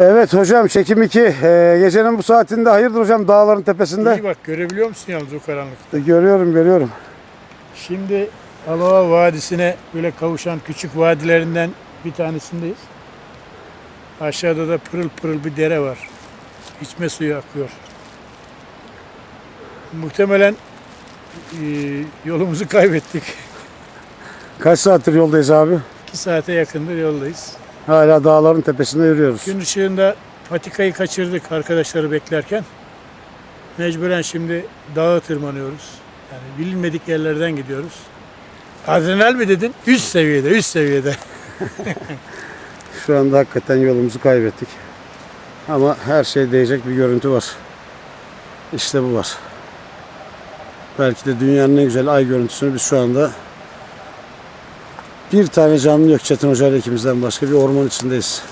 Evet hocam çekim 2. gecenin bu saatinde hayırdır hocam dağların tepesinde? İyi bak görebiliyor musun yalnız o karanlıkta? Görüyorum görüyorum. Şimdi Alova Vadisi'ne böyle kavuşan küçük vadilerinden bir tanesindeyiz. Aşağıda da pırıl pırıl bir dere var. İçme suyu akıyor. Muhtemelen e, yolumuzu kaybettik. Kaç saattir yoldayız abi? İki saate yakındır yoldayız. Hala dağların tepesinde yürüyoruz. Gün ışığında patikayı kaçırdık arkadaşları beklerken. Mecburen şimdi dağa tırmanıyoruz. Yani bilinmedik yerlerden gidiyoruz. Adrenal mi dedin? Üst seviyede, üst seviyede. Şu anda hakikaten yolumuzu kaybettik. Ama her şey değecek bir görüntü var. İşte bu var. Belki de dünyanın en güzel ay görüntüsünü biz şu anda bir tane canlı yok Çetin Hoca ile ikimizden başka bir orman içindeyiz.